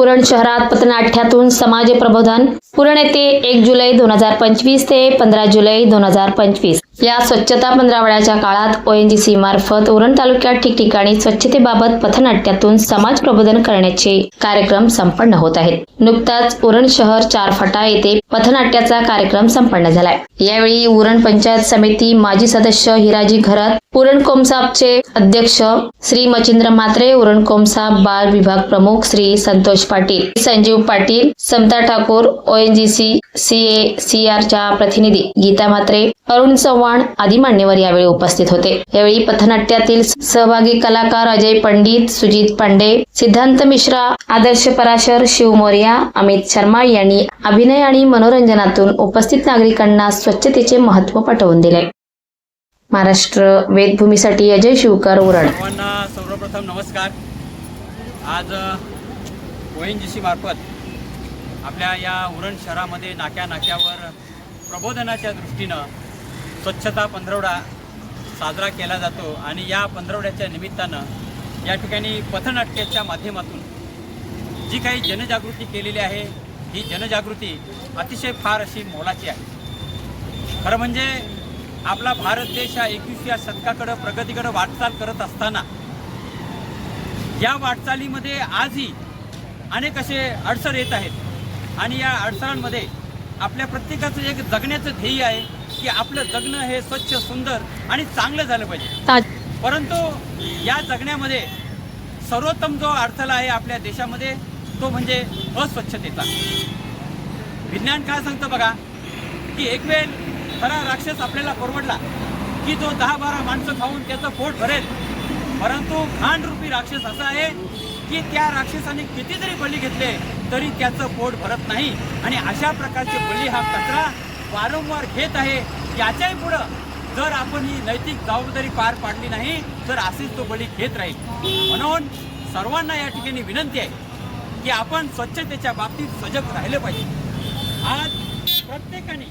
पुरण शहरात पथनाट्यातून समाज प्रबोधन पुरण येथे एक जुलै दोन हजार पंचवीस ते पंधरा जुलै दोन हजार पंचवीस. या स्वच्छता पंधरावड्याच्या काळात ओएनजीसी मार्फत उरण तालुक्यात ठिकठिकाणी स्वच्छतेबाबत पथनाट्यातून समाज प्रबोधन करण्याचे कार्यक्रम संपन्न होत आहेत. नुकताच उरण शहर चार फटा येथे पथनाट्याचा कार्यक्रम संपन्न झालाय. यावेळी उरण पंचायत समिती माजी सदस्य हिराजी घरत उरण कोमसाबचे अध्यक्ष श्री मचिंद्र म्हात्रे उरण कोमसाब बाल विभाग प्रमुख श्री संतोष पाटील संजीव पाटील समता ठाकूर ओएनजीसी सीए च्या प्रतिनिधी गीता म्हात्रे अरुण चव्हाण आदी मान्यवर यावेळी उपस्थित होते. यावेळी पथनाट्यातील सहभागी कलाकार अजय पंडित सुजित पांडे सिद्धांत मिश्रा आदर्श पराशर शिव मोर्या अमित शर्मा यांनी अभिनय आणि मनोरंजनातून उपस्थित नागरिकांना स्वच्छतेचे महत्त्व पटवून दिले. महाराष्ट्र वेदभूमीसाठी अजय शिवकर उरण सर्वप्रथम नमस्कार. आज ओ एन जी सी मार्फत आपल्या या उरण शहरामध्ये नाक्या नाक्यावर प्रबोधनाच्या दृष्टीनं स्वच्छता पंधरवडा साजरा केला जातो आणि या पंधरवड्याच्या निमित्तानं या ठिकाणी पथनाट्याच्या माध्यमातून जी काही जनजागृती केलेली आहे ही जनजागृती अतिशय फार अशी मोलाची आहे. खरं म्हणजे आपला भारत देश हा एकविसव्या शतकाकडं प्रगतीकडं वाटचाल करत असताना या वाटचालीमध्ये आजही अनेक असे अडचण येत आहेत आणि या अडचणांमध्ये आपल्या प्रत्येकाचं एक जगण्याचं ध्येय आहे. की आपलं जगणं हे स्वच्छ सुंदर आणि चांगलं झालं पाहिजे. परंतु या जगण्यामध्ये सर्वोत्तम जो अडथळा आहे आपल्या देशामध्ये तो म्हणजे अस्वच्छतेचा. विज्ञान काय सांगतं बघा की एक वेळ खरा राक्षस आपल्याला परवडला की जो दहा बारा माणसं खाऊन त्याचं पोट भरेल. परंतु घाणरूपी राक्षस असा आहे की त्या राक्षसाने किती जरी बळी घेतले तरी त्याचं पोट भरत नाही. आणि अशा प्रकारचे बळी हा कचरा वारंवार घेत आहे. याच्याही पुढं जर आपण ही नैतिक जबाबदारी पार पाडली नाही तर असेच तो बळी घेत राहील. म्हणून सर्वांना या ठिकाणी विनंती आहे की आपण स्वच्छतेच्या बाबतीत सजग राहिलं पाहिजे. आज प्रत्येकाने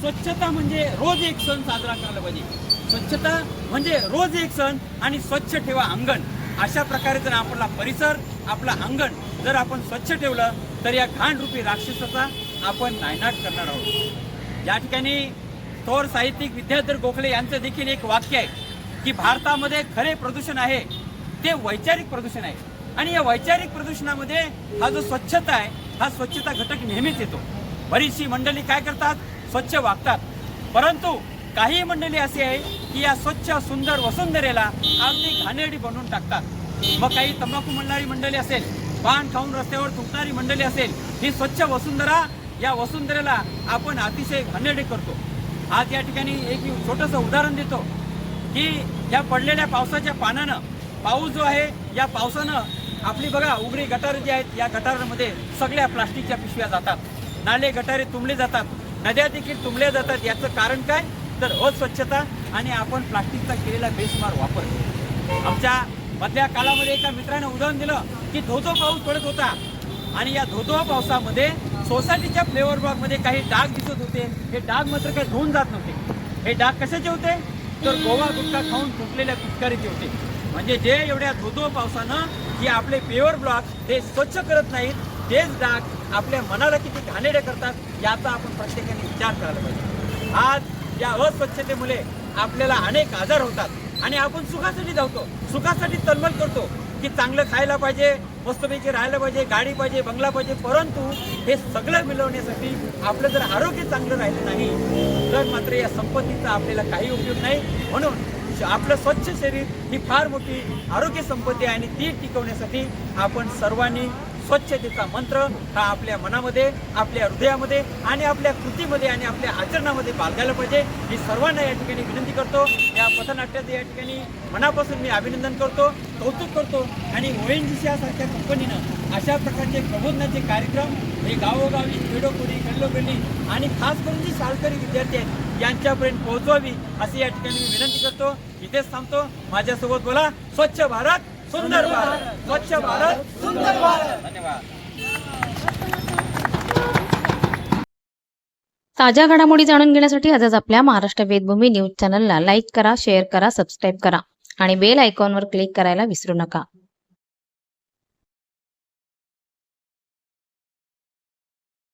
स्वच्छता म्हणजे रोज एक सण साजरा करायला पाहिजे. स्वच्छता म्हणजे रोज एक सण आणि स्वच्छ ठेवा अंगण. अशा प्रकारे जर आपला परिसर आपला अंगण जर आपण स्वच्छ ठेवलं तर या घाणरूपी राक्षसाचा आपण नायनाट करणार आहोत. या ठिकाणी थोर साहित्यिक विद्याधर गोखले यांचं देखील एक वाक्य आहे की भारतामध्ये खरे प्रदूषण आहे ते वैचारिक प्रदूषण आहे. आणि या वैचारिक प्रदूषणामध्ये हा जो स्वच्छता आहे हा स्वच्छता घटक नेहमीच येतो. बरीचशी मंडळी काय करतात? स्वच्छ वागतात. परंतु काही मंडळी अशी आहे की या स्वच्छ सुंदर वसुंधरेला अगदी घाणेरडी बनवून टाकतात. मग काही तंबाखू म्हणणारी मंडळी असेल पान खाऊन रस्त्यावर थुंकणारी मंडळी असेल ही स्वच्छ वसुंधरा या वसुंधरेला आपण अतिशय घाणेरडी करतो. आज या ठिकाणी एक छोटंसं उदाहरण देतो की या पडलेल्या पावसाच्या पानानं पाऊस जो आहे या पावसानं आपली बघा उघडी गटार जी आहेत या गटारांमध्ये सगळ्या प्लास्टिकच्या पिशव्या जातात. नाले गटारे तुंबले जातात. नद्या देखील तुंबल्या जातात. याचं कारण काय? तर अस्वच्छता आणि आपण प्लास्टिकचा केलेला बेसमार वापर. आमच्या मधल्या काळामध्ये एका मित्रानं उदाहरण दिलं की धोधो पाऊस पडत होता. आणि या धोधो पावसामध्ये सोसायटीच्या फ्लेवर ब्लॉकमध्ये काही डाग दिसत होते. हे डाग मात्र काही धुवून जात नव्हते. हे डाग कशाचे होते? तर गोवा गुटखा खाऊन तुटलेल्या पिचकारीचे होते. म्हणजे जे एवढ्या धोधो पावसानं की आपले प्युअर ब्लॉक हे स्वच्छ करत नाहीत तेच डाग आपल्या मनाला किती घाणेरडे करतात याचा आपण प्रत्येकाने विचार करायला पाहिजे. आज या अस्वच्छतेमुळे आपल्याला अनेक आजार होतात. आणि आपण सुखासाठी धावतो सुखासाठी तन्मल करतो. की चांगलं खायला पाहिजे मस्तपैकी राहायला पाहिजे गाडी पाहिजे बंगला पाहिजे परंतु हे सगळं मिळवण्यासाठी आपलं जर आरोग्य चांगलं राहिलं नाही तर मात्र या संपत्तीचा आपल्याला काही उपयोग नाही. म्हणून श- आपलं स्वच्छ शरीर ही फार मोठी आरोग्य संपत्ती आहे आणि ती टिकवण्यासाठी आपण सर्वांनी स्वच्छतेचा मंत्र हा आपल्या मनामध्ये आपल्या हृदयामध्ये आणि आपल्या कृतीमध्ये आणि आपल्या आचरणामध्ये बाळगायला पाहिजे. मी सर्वांना या ठिकाणी विनंती करतो. या पथनाट्याचं या ठिकाणी मनापासून मी अभिनंदन करतो कौतुक करतो आणि ओ एन जी सी यासारख्या कंपनीनं अशा प्रकारचे प्रबोधनाचे कार्यक्रम हे गावोगावी खेडोखोडी गल्लोगल्ली आणि खास करून जी शाळकरी विद्यार्थी आहेत यांच्यापर्यंत पोहोचवावी अशी या ठिकाणी मी विनंती करतो. इथेच थांबतो. माझ्यासोबत बोला. स्वच्छ भारत! सुंदर भारत. स्वच्छ भारत सुंदर भारत. धन्यवाद. ताज्या घडामोडी जाणून घेण्यासाठी आजच आपल्या महाराष्ट्र वेदभूमी न्यूज चॅनलला लाईक करा शेअर करा सबस्क्राईब करा आणि बेल आयकॉनवर क्लिक करायला विसरू नका.